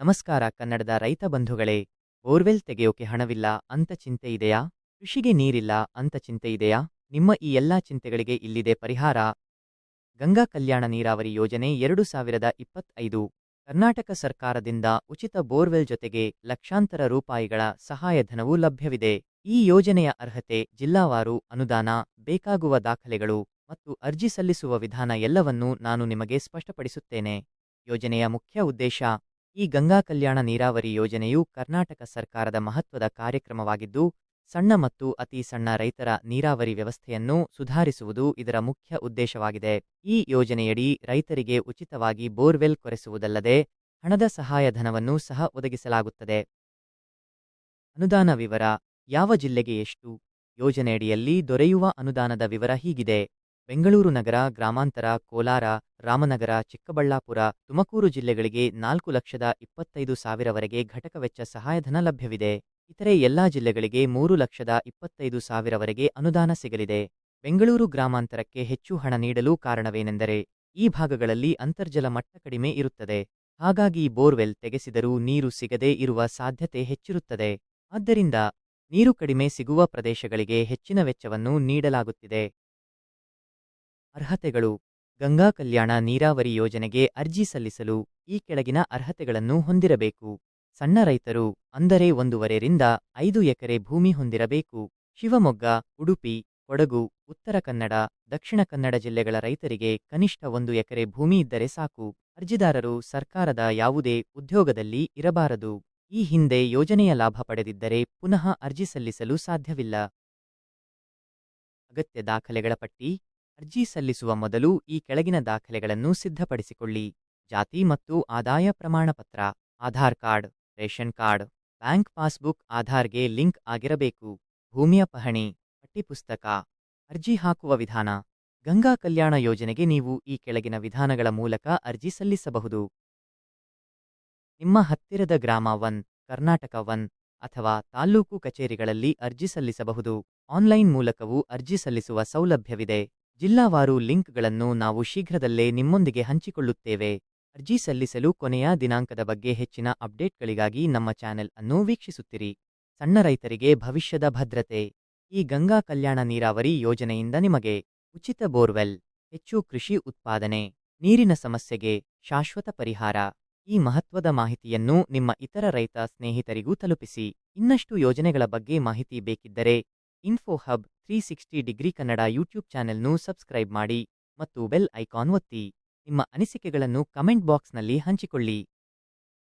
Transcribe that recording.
ನಮಸ್ಕಾರ ಕನ್ನಡದ ರೈತ ಬಂಧುಗಳೇ, ಬೋರ್ವೆಲ್ ತೆಗೆಯೋಕೆ ಹಣವಿಲ್ಲ ಅಂತ ಚಿಂತೆ ಇದೆಯಾ? ಕೃಷಿಗೆ ನೀರಿಲ್ಲ ಅಂತ ಚಿಂತೆ ಇದೆಯಾ? ನಿಮ್ಮ ಈ ಎಲ್ಲಾ ಚಿಂತೆಗಳಿಗೆ ಇಲ್ಲಿದೆ ಪರಿಹಾರ. ಗಂಗಾ ಕಲ್ಯಾಣ ನೀರಾವರಿ ಯೋಜನೆ ಎರಡು ಸಾವಿರದ ಇಪ್ಪತ್ತೈದು. ಕರ್ನಾಟಕ ಸರ್ಕಾರದಿಂದ ಉಚಿತ ಬೋರ್ವೆಲ್ ಜೊತೆಗೆ ಲಕ್ಷಾಂತರ ರೂಪಾಯಿಗಳ ಸಹಾಯಧನವೂ ಲಭ್ಯವಿದೆ. ಈ ಯೋಜನೆಯ ಅರ್ಹತೆ ಜಿಲ್ಲಾವಾರು ಅನುದಾನ, ಬೇಕಾಗುವ ದಾಖಲೆಗಳು ಮತ್ತು ಅರ್ಜಿ ಸಲ್ಲಿಸುವ ವಿಧಾನ ಎಲ್ಲವನ್ನೂ ನಾನು ನಿಮಗೆ ಸ್ಪಷ್ಟಪಡಿಸುತ್ತೇನೆ. ಯೋಜನೆಯ ಮುಖ್ಯ ಉದ್ದೇಶ ಈ ಗಂಗಾ ಕಲ್ಯಾಣ ನೀರಾವರಿ ಯೋಜನೆಯು ಕರ್ನಾಟಕ ಸರ್ಕಾರದ ಮಹತ್ವದ ಕಾರ್ಯಕ್ರಮವಾಗಿದ್ದು, ಸಣ್ಣ ಮತ್ತು ಅತಿ ಸಣ್ಣ ರೈತರ ನೀರಾವರಿ ವ್ಯವಸ್ಥೆಯನ್ನು ಸುಧಾರಿಸುವುದು ಇದರ ಮುಖ್ಯ ಉದ್ದೇಶವಾಗಿದೆ. ಈ ಯೋಜನೆಯಡಿ ರೈತರಿಗೆ ಉಚಿತವಾಗಿ ಬೋರ್ವೆಲ್ ಕೊರೆಸುವುದಲ್ಲದೆ ಹಣದ ಸಹಾಯಧನವನ್ನು ಸಹ ಒದಗಿಸಲಾಗುತ್ತದೆ. ಅನುದಾನ ವಿವರ, ಯಾವ ಜಿಲ್ಲೆಗೆ ಎಷ್ಟು? ಯೋಜನೆಯಡಿಯಲ್ಲಿ ದೊರೆಯುವ ಅನುದಾನದ ವಿವರ ಹೀಗಿದೆ. ಬೆಂಗಳೂರು ನಗರ, ಗ್ರಾಮಾಂತರ, ಕೋಲಾರ ರಾಮನಗರ, ಚಿಕ್ಕಬಳ್ಳಾಪುರ, ತುಮಕೂರು ಜಿಲ್ಲೆಗಳಿಗೆ ನಾಲ್ಕು ಲಕ್ಷದ ಇಪ್ಪತ್ತೈದು ಸಾವಿರವರೆಗೆ ಘಟಕ ವೆಚ್ಚ ಸಹಾಯಧನ ಲಭ್ಯವಿದೆ. ಇತರೆ ಎಲ್ಲಾ ಜಿಲ್ಲೆಗಳಿಗೆ ಮೂರು ಲಕ್ಷದ ಇಪ್ಪತ್ತೈದು ಸಾವಿರವರೆಗೆ ಅನುದಾನ ಸಿಗಲಿದೆ. ಬೆಂಗಳೂರು ಗ್ರಾಮಾಂತರಕ್ಕೆ ಹೆಚ್ಚು ಹಣ ನೀಡಲು ಕಾರಣವೇನೆಂದರೆ, ಈ ಭಾಗಗಳಲ್ಲಿ ಅಂತರ್ಜಲ ಮಟ್ಟ ಕಡಿಮೆ ಇರುತ್ತದೆ. ಹಾಗಾಗಿ ಬೋರ್ವೆಲ್ ತೆಗೆಸಿದರೂ ನೀರು ಸಿಗದೇ ಇರುವ ಸಾಧ್ಯತೆ ಹೆಚ್ಚಿರುತ್ತದೆ. ಆದ್ದರಿಂದ, ನೀರು ಕಡಿಮೆ ಸಿಗುವ ಪ್ರದೇಶಗಳಿಗೆ ಹೆಚ್ಚಿನ ವೆಚ್ಚವನ್ನು ನೀಡಲಾಗುತ್ತಿದೆ. ಅರ್ಹತೆಗಳು ಗಂಗಾ ಕಲ್ಯಾಣ ನೀರಾವರಿ ಯೋಜನೆಗೆ ಅರ್ಜಿ ಸಲ್ಲಿಸಲು ಈ ಕೆಳಗಿನ ಅರ್ಹತೆಗಳನ್ನು ಹೊಂದಿರಬೇಕು. ಸಣ್ಣ ರೈತರು ಅಂದರೆ ಒಂದೂವರೆರಿಂದ ಐದು ಎಕರೆ ಭೂಮಿ ಹೊಂದಿರಬೇಕು. ಶಿವಮೊಗ್ಗ, ಉಡುಪಿ, ಕೊಡಗು, ಉತ್ತರ ಕನ್ನಡ, ದಕ್ಷಿಣ ಕನ್ನಡ ಜಿಲ್ಲೆಗಳ ರೈತರಿಗೆ ಕನಿಷ್ಠ ಒಂದು ಎಕರೆ ಭೂಮಿ ಇದ್ದರೆ ಸಾಕು. ಅರ್ಜಿದಾರರು ಸರ್ಕಾರದ ಯಾವುದೇ ಉದ್ಯೋಗದಲ್ಲಿ ಇರಬಾರದು. ಈ ಹಿಂದೆ ಯೋಜನೆಯ ಲಾಭ ಪಡೆದಿದ್ದರೆ ಪುನಃ ಅರ್ಜಿ ಸಲ್ಲಿಸಲು ಸಾಧ್ಯವಿಲ್ಲ. ಅಗತ್ಯ ದಾಖಲೆಗಳ ಪಟ್ಟಿ ಅರ್ಜಿ ಸಲ್ಲಿಸುವ ಮೊದಲು ಈ ಕೆಳಗಿನ ದಾಖಲೆಗಳನ್ನು ಸಿದ್ಧಪಡಿಸಿಕೊಳ್ಳಿ. ಜಾತಿ ಮತ್ತು ಆದಾಯ ಪ್ರಮಾಣಪತ್ರ, Aadhaar card, ration card, bank passbook, ಆಧಾರ್ಗೆ link ಆಗಿರಬೇಕು. ಭೂಮಿಯ ಪಹಣಿ, ಪಠ್ಯಪುಸ್ತಕ, ಅರ್ಜಿ ಹಾಕುವ ವಿಧಾನ. ಗಂಗಾ ಕಲ್ಯಾಣ ಯೋಜನೆಗೆ ನೀವು ಈ ಕೆಳಗಿನ ವಿಧಾನಗಳ ಮೂಲಕ ಅರ್ಜಿ ಸಲ್ಲಿಸಬಹುದು. ನಿಮ್ಮ ಹತ್ತಿರದ ಗ್ರಾಮ ಒನ್, ಕರ್ನಾಟಕ ಒನ್ ಅಥವಾ ತಾಲ್ಲೂಕು ಕಚೇರಿಗಳಲ್ಲಿ ಅರ್ಜಿ ಸಲ್ಲಿಸಬಹುದು. ಆನ್ಲೈನ್ ಮೂಲಕವೂ ಅರ್ಜಿ ಸಲ್ಲಿಸುವ ಸೌಲಭ್ಯವಿದೆ. ಜಿಲ್ಲಾವಾರು ಲಿಂಕ್ಗಳನ್ನು ನಾವು ಶೀಘ್ರದಲ್ಲೇ ನಿಮ್ಮೊಂದಿಗೆ ಹಂಚಿಕೊಳ್ಳುತ್ತೇವೆ. ಅರ್ಜಿ ಸಲ್ಲಿಸಲು ಕೊನೆಯ ದಿನಾಂಕದ ಬಗ್ಗೆ ಹೆಚ್ಚಿನ ಅಪ್ಡೇಟ್ಗಳಿಗಾಗಿ ನಮ್ಮ ಚಾನೆಲ್ ಅನ್ನು ವೀಕ್ಷಿಸುತ್ತಿರಿ. ಸಣ್ಣ ರೈತರಿಗೆ ಭವಿಷ್ಯದ ಭದ್ರತೆ. ಈ ಗಂಗಾ ಕಲ್ಯಾಣ ನೀರಾವರಿ ಯೋಜನೆಯಿಂದ ನಿಮಗೆ ಉಚಿತ ಬೋರ್ವೆಲ್, ಹೆಚ್ಚು ಕೃಷಿ ಉತ್ಪಾದನೆ, ನೀರಿನ ಸಮಸ್ಯೆಗೆ ಶಾಶ್ವತ ಪರಿಹಾರ. ಈ ಮಹತ್ವದ ಮಾಹಿತಿಯನ್ನು ನಿಮ್ಮ ಇತರ ರೈತ ಸ್ನೇಹಿತರಿಗೂ ತಲುಪಿಸಿ. ಇನ್ನಷ್ಟು ಯೋಜನೆಗಳ ಬಗ್ಗೆ ಮಾಹಿತಿ ಬೇಕಿದ್ದರೆ info hub three sixty degree Kannada YouTube ಚಾನೆಲ್ನು subscribe ಮಾಡಿ ಮತ್ತು ಬೆಲ್ ಐಕಾನ್ ಒತ್ತಿ. ನಿಮ್ಮ ಅನಿಸಿಕೆಗಳನ್ನು ಕಮೆಂಟ್ ಬಾಕ್ಸ್ನಲ್ಲಿ ಹಂಚಿಕೊಳ್ಳಿ.